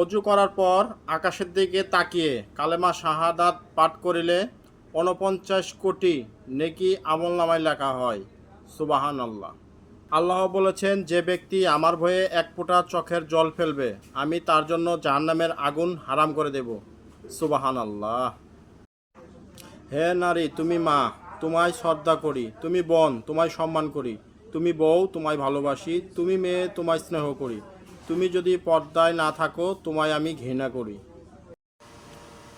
অজু করার পর আকাশের দিকে তাকিয়ে কালেমা শাহাদাত পাঠ করিলে ঊনপঞ্চাশ কোটি নেকি আমল নামায় লেখা হয়। সুবাহান আল্লাহ আল্লাহ বলেছেন, যে ব্যক্তি আমার ভয়ে এক ফোঁটা চোখের জল ফেলবে, আমি তার জন্য জাহান্নামের আগুন হারাম করে দেব। সুবাহান আল্লাহ হে নারী, তুমি মা, তোমায় শ্রদ্ধা করি, তুমি বোন, তোমায় সম্মান করি, তুমি বউ, তোমায় ভালোবাসি, তুমি মেয়ে, তোমায় স্নেহ করি। তুমি যদি পর্দায় না থাকো, তোমায় আমি ঘৃণা করি।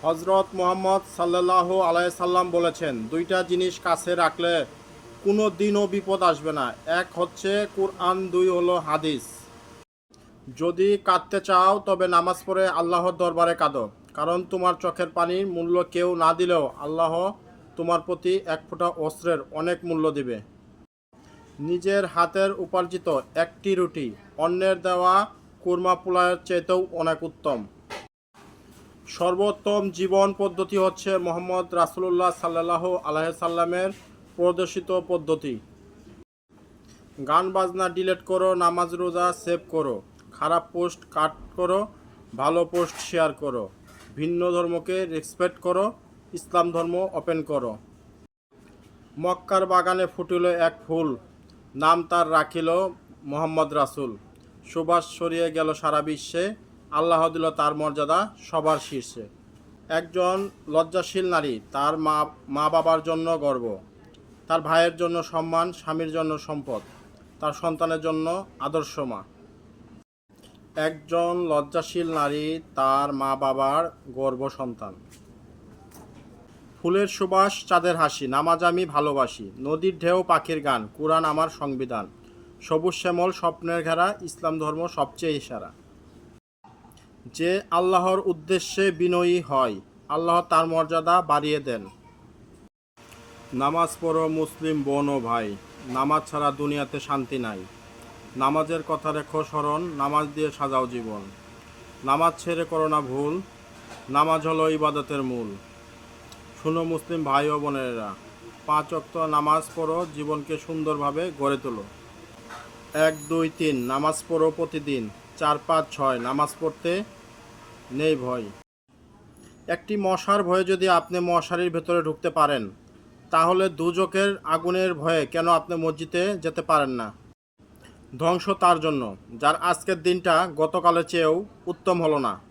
হজরত মোহাম্মদ সাল্লাহ আলাইসাল্লাম বলেছেন, দুইটা জিনিস কাছে রাখলে কোনো দিনও বিপদ আসবে না। এক হচ্ছে, কুরআন, দুই হলো হাদিস। যদি কাঁদতে চাও, তবে নামাজ পড়ে আল্লাহর দরবারে কাঁদো। কারণ তোমার চোখের পানির মূল্য কেউ না দিলেও আল্লাহ তোমার প্রতি এক ফোঁটা অস্ত্রের অনেক মূল্য দিবে। নিজের হাতের উপার্জিত একটি রুটি, অন্যের দেওয়া কুরমা পোলায়ের চেয়েতেও অনেক উত্তম। সর্বোত্তম জীবন পদ্ধতি হচ্ছে মোহাম্মদ রাসুলুল্লাহ সাল্লাহ আলাইসাল্লামের প্রদর্শিত পদ্ধতি। গান বাজনা ডিলেট করো, নামাজ রোজা সেভ করো, খারাপ পোস্ট কাট করো, ভালো পোস্ট শেয়ার করো, ভিন্ন ধর্মকে রেসপেক্ট করো, ইসলাম ধর্ম ওপেন করো। মক্কার বাগানে ফুটিল এক ফুল নাম তার রাখিল মোহাম্মদ রাসুল। সুবাস ছড়িয়ে গেল সারা বিশ্বে, আল্লাহ দিল তার মর্যাদা সবার শীর্ষে। একজন লজ্জাশীল নারী, তার মা মা বাবার জন্য গর্ব। তার ভাইয়ের জন্য সম্মান, স্বামীর জন্য সম্পদ। তার সন্তানের জন্য আদর্শ মা। একজন লজ্জাশীল নারী, তার মা বাবার গর্ব সন্তান। ফুলের সুবাস, চাঁদের হাসি, নামাজ আমি ভালোবাসি, নদীর ঢেউ, পাখির গান, কোরআন আমার সংবিধান, সবুজ শ্যামল, স্বপ্নের ঘেরা, ইসলাম ধর্ম সবচেয়ে ইশারা যে আল্লাহর উদ্দেশ্যে বিনয়ী হয়, আল্লাহ তার মর্যাদা বাড়িয়ে দেন। নামাজ পড়ো মুসলিম বোন ও ভাই, নামাজ ছাড়া দুনিয়াতে শান্তি নাই। নামাজের কথা রেখো স্মরণ, নামাজ দিয়ে সাজাও জীবন। নামাজ ছেড়ে করো না ভুল, নামাজ হলো ইবাদতের মূল। শুনো মুসলিম ভাই ও বোনেরা, পাঁচ অক্ত নামাজ পড়ো, জীবনকে সুন্দরভাবে গড়ে তোলো। এক, দুই, তিন, নামাজ পড়ো প্রতিদিন। চার, পাঁচ, ছয়, নামাজ পড়তে নেই ভয়। একটি মশার ভয়ে যদি আপনি মশারির ভেতরে ঢুকতে পারেন, তাহলে দুজকের আগুনের ভয়ে কেন আপনি মসজিদে যেতে পারেন না? ধ্বংস তার জন্য, যার আজকের দিনটা গতকালের চেয়েও উত্তম হলো না।